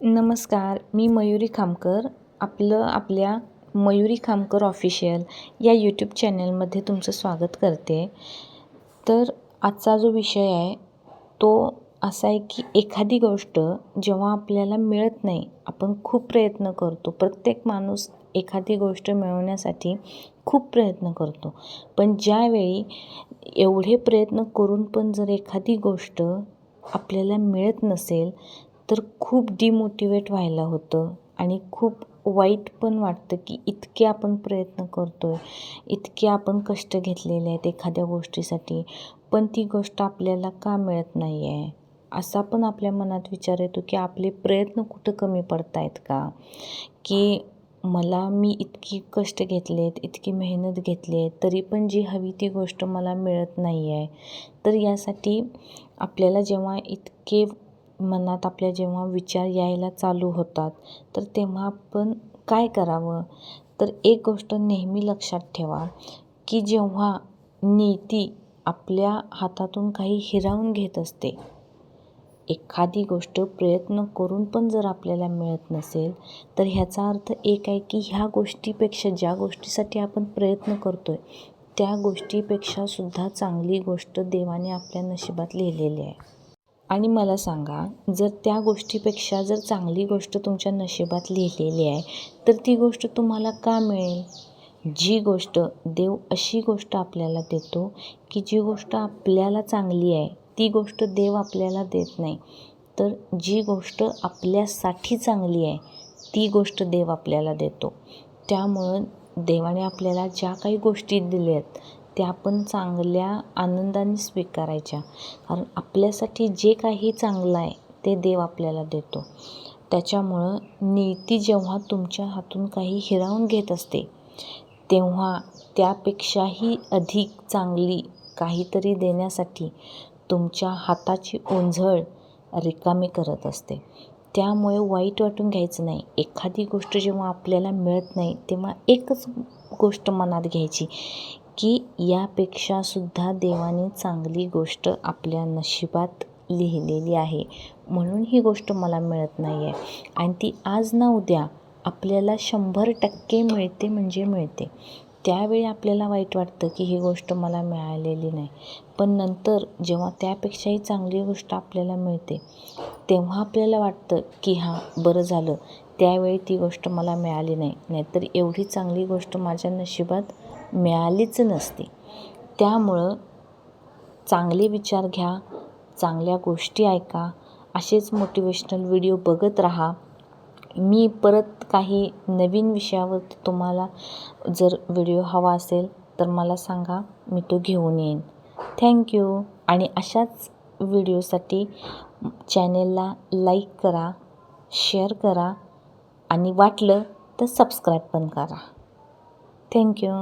नमस्कार मी मयुरी खामकर आपलं आपल्या मयुरी खामकर ऑफिशियल या यूट्यूब चॅनलमध्ये तुमचं स्वागत करते. तर आजचा जो विषय आहे तो असा आहे की एखादी गोष्ट जेव्हा आपल्याला मिळत नाही आपण खूप प्रयत्न करतो. प्रत्येक माणूस एखादी गोष्ट मिळवण्यासाठी खूप प्रयत्न करतो. पण ज्यावेळी एवढे प्रयत्न करून पण जर एखादी गोष्ट आपल्याला मिळत नसेल तर खूप डिमोटिवेट व्हायला होतं. आणि खूप वाईट पण वाटतं की इतके आपण प्रयत्न करतो आहे इतके आपण कष्ट घेतलेले आहेत एखाद्या गोष्टीसाठी पण ती गोष्ट आपल्याला का मिळत नाही आहे असा पण आपल्या मनात विचार येतो की आपले प्रयत्न कुठं कमी पडत आहेत का? की मला मी इतकी कष्ट घेतले आहेत इतकी मेहनत घेतली आहे तरी पण जी हवी ती गोष्ट मला मिळत नाही आहे तर यासाठी आपल्याला जेव्हा इतके मनात आपल्या जेव्हा विचार यायला चालू होतात तर तेव्हा आपण काय करावं? तर एक गोष्ट नेहमी लक्षात ठेवा की जेव्हा नीती आपल्या हातातून काही हिरावून घेत असते एखादी गोष्ट प्रयत्न करून पण जर आपल्याला मिळत नसेल तर ह्याचा अर्थ एक आहे की ह्या गोष्टीपेक्षा ज्या गोष्टीसाठी आपण प्रयत्न करतो आहे त्या गोष्टीपेक्षा सुद्धा चांगली गोष्ट देवाने आपल्या नशिबात लिहिलेली आहे. आणि मला सांगा जर त्या गोष्टीपेक्षा जर चांगली गोष्ट तुमच्या नशिबात लिहिलेली आहे तर ती गोष्ट तुम्हाला का मिळेल? जी गोष्ट देव अशी गोष्ट आपल्याला देतो की जी गोष्ट आपल्याला चांगली आहे ती गोष्ट देव आपल्याला देत नाही. तर जी गोष्ट आपल्यासाठी चांगली आहे ती गोष्ट देव आपल्याला देतो. त्यामुळं देवाने आपल्याला ज्या काही गोष्टी दिल्या आहेत त्या आपण चांगल्या आनंदाने स्वीकारायच्या. कारण आपल्यासाठी जे काही चांगलं आहे ते देव आपल्याला देतो. त्याच्यामुळं नीती जेव्हा तुमच्या हातून काही हिरावून घेत असते तेव्हा त्यापेक्षाही अधिक चांगली काहीतरी देण्यासाठी तुमच्या हाताची ओंझळ रिकामी करत असते. त्यामुळे वाईट वाटून घ्यायचं नाही. एखादी गोष्ट जेव्हा आपल्याला मिळत नाही तेव्हा एकच गोष्ट मनात घ्यायची. की यापेक्षा सुद्धा देवाने चांगली गोष्ट आपल्या नशिबात लिहिलेली आहे. म्हणून ही गोष्ट मला मिळत नाही आहे आणि ती आज ना उद्या आपल्याला शंभर टक्के मिळते म्हणजे मिळते. त्यावेळी आपल्याला वाईट वाटतं की ही गोष्ट मला मिळालेली नाही. पण नंतर जेव्हा त्यापेक्षाही चांगली गोष्ट आपल्याला मिळते तेव्हा आपल्याला वाटतं की हां बरं झालं. त्यावेळी ती गोष्ट मला मिळाली नाही. नाहीतर एवढी चांगली गोष्ट माझ्या नशिबात मिळालीच नसते. त्यामुळं चांगले विचार घ्या चांगल्या गोष्टी ऐका असेच मोटिवेशनल व्हिडिओ बघत राहा. मी परत काही नवीन विषयावर तुम्हाला जर व्हिडिओ हवा असेल तर मला सांगा मी तो घेऊन येईन. थँक्यू आणि अशाच व्हिडिओसाठी चॅनेलला लाईक करा शेअर करा आणि वाटलं तर सबस्क्राईब पण करा. थँक्यू